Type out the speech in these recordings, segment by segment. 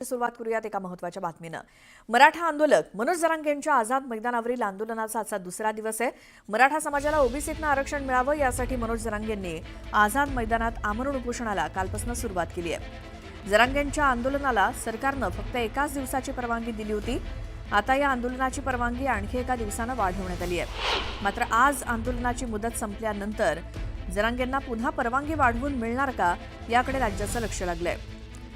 सुरुवात करूयात एका महत्त्वाच्या बातमीनं. मराठा आंदोलक मनोज जरांगेंच्या आझाद मैदानावरील आंदोलनाचा आजचा दुसरा दिवस आहे. मराठा समाजाला ओबीसीतनं आरक्षण मिळावं यासाठी मनोज जरांगेंनी आझाद मैदानात आमरण उपोषणाला कालपासून सुरुवात केली आहे. जरांगेंच्या आंदोलनाला सरकारनं फक्त एकाच दिवसाची परवानगी दिली होती. आता या आंदोलनाची परवानगी आणखी एका दिवसानं वाढवण्यात आली आहे. मात्र आज आंदोलनाची मुदत संपल्यानंतर जरांगेंना पुन्हा परवानगी वाढवून मिळणार का याकडे राज्याचं लक्ष लागलंय.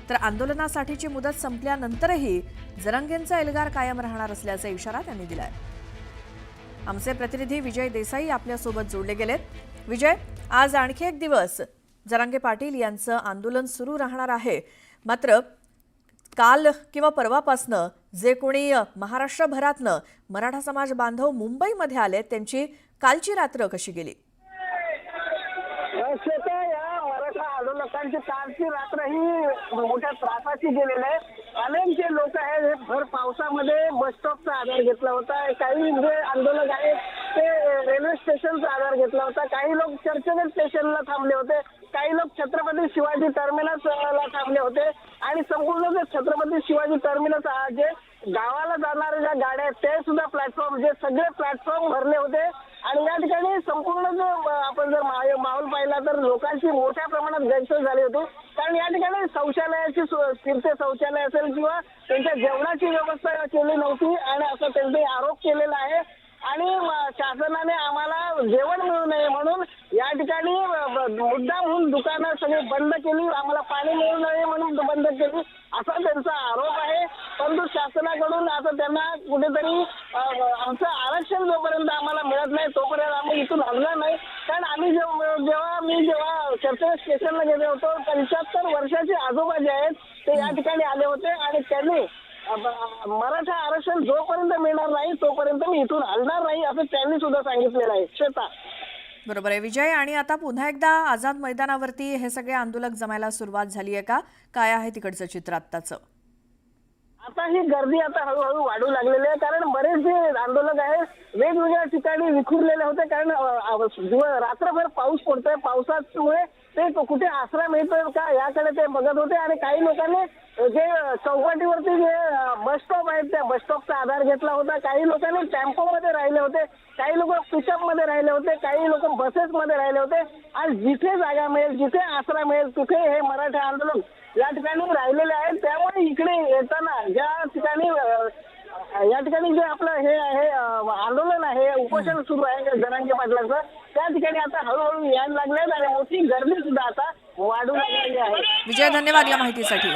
तर आंदोलनासाठीची मुदत संपल्यानंतरही जरंगेंचा एल्गार कायम राहणार असल्याचा इशारा त्यांनी दिलाय. आमचे प्रतिनिधी विजय देसाई आपल्यासोबत जोडले गेलेत. विजय आज आणखी एक दिवस जरांगे पाटील यांचं आंदोलन सुरू राहणार आहे. मात्र काल किंवा परवापासनं जे कोणी महाराष्ट्रभरातनं मराठा समाज बांधव मुंबईमध्ये आले त्यांची कालची रात्र कशी गेली श्वेता या मराठा आंदोलकांची कालची रात्र ही मोठ्या त्रासाची गेलेली आहे अनेक जे लोक आहेत. भर पावसामध्ये बस स्टॉपचा आधार घेतला होता. काही जे आंदोलक आहेत ते रेल्वे स्टेशनचा आधार घेतला होता. काही लोक चर्चगेट स्टेशनला थांबले होते. काही लोक छत्रपती शिवाजी टर्मिनसला थांबले होते. आणि संपूर्ण जे छत्रपती शिवाजी टर्मिनस जे गावाला जाणाऱ्या ज्या गाड्या आहेत ते सुद्धा प्लॅटफॉर्म जे सगळे प्लॅटफॉर्म भरले होते. आणि या ठिकाणी संपूर्ण जर आपण जर माहोल पाहिला तर लोकांची मोठ्या प्रमाणात गैरसोय झाली होती. कारण या ठिकाणी शौचालयाची फिरते शौचालय असेल किंवा त्यांच्या जेवणाची व्यवस्था केली नव्हती आणि असं त्यांनी आरोप केलेला आहे. आणि शासनाने आम्हाला जेवण मिळू नये म्हणून या ठिकाणी मुद्दामहून होऊन दुकानं सगळी बंद केली. आम्हाला पाणी मिळू नये म्हणून बंद केली. असा त्यांचा आरोप आहे. परंतु शासनाकडून आता त्यांना कुठेतरी आमचं आरक्षण जोपर्यंत इथून हलणार नाही. कारण आम्ही जेव्हा मी जेव्हा चर्चगेट स्टेशनला गेले होतो पंच्याहत्तर वर्षाचे आजोबा जे आहेत ते या ठिकाणी आले होते आणि त्यांनी मराठा आरक्षण जोपर्यंत मिळणार नाही तोपर्यंत मी इथून हलणार नाही असं त्यांनी सुद्धा सांगितलेलं आहे. श्वेता. बरोबर आहे विजय. आणि आता पुन्हा एकदा आझाद मैदानावरती हे सगळे आंदोलक जमायला सुरुवात झाली आहे का? काय आहे तिकडचं चित्र आत्ताचं? आता ही गर्दी आता हळूहळू वाढू लागलेली आहे कारण बरेच जे ठिकाणी विखुरलेले होते कारण रात्रभर पाऊस पडतोय. पावसामुळे ते कुठे आसरा मिळतोय का याकडे ते बघत होते आणि काही लोकांनी जे चौपाटीवरती जे बस स्टॉप आहेत त्या बस स्टॉपचा आधार घेतला होता. काही लोकांनी टेम्पोमध्ये राहिले होते काही लोक पिकअपमध्ये राहिले होते काही लोक बसेस मध्ये राहिले होते. आणि जिथे जागा मिळेल जिथे आसरा मिळेल तिथे हे मराठा आंदोलन या ठिकाणी राहिलेले आहेत त्यामुळे इकडे येताना ज्या या ठिकाणी जे आपलं हे आहे आंदोलन आहे उपोषण सुरू आहे जरांगे पाटलाचं त्या ठिकाणी आता हळूहळू यायला लागले आणि मोठी गर्दी सुद्धा आता वाढू लागलेली आहे. विजय धन्यवाद या माहितीसाठी.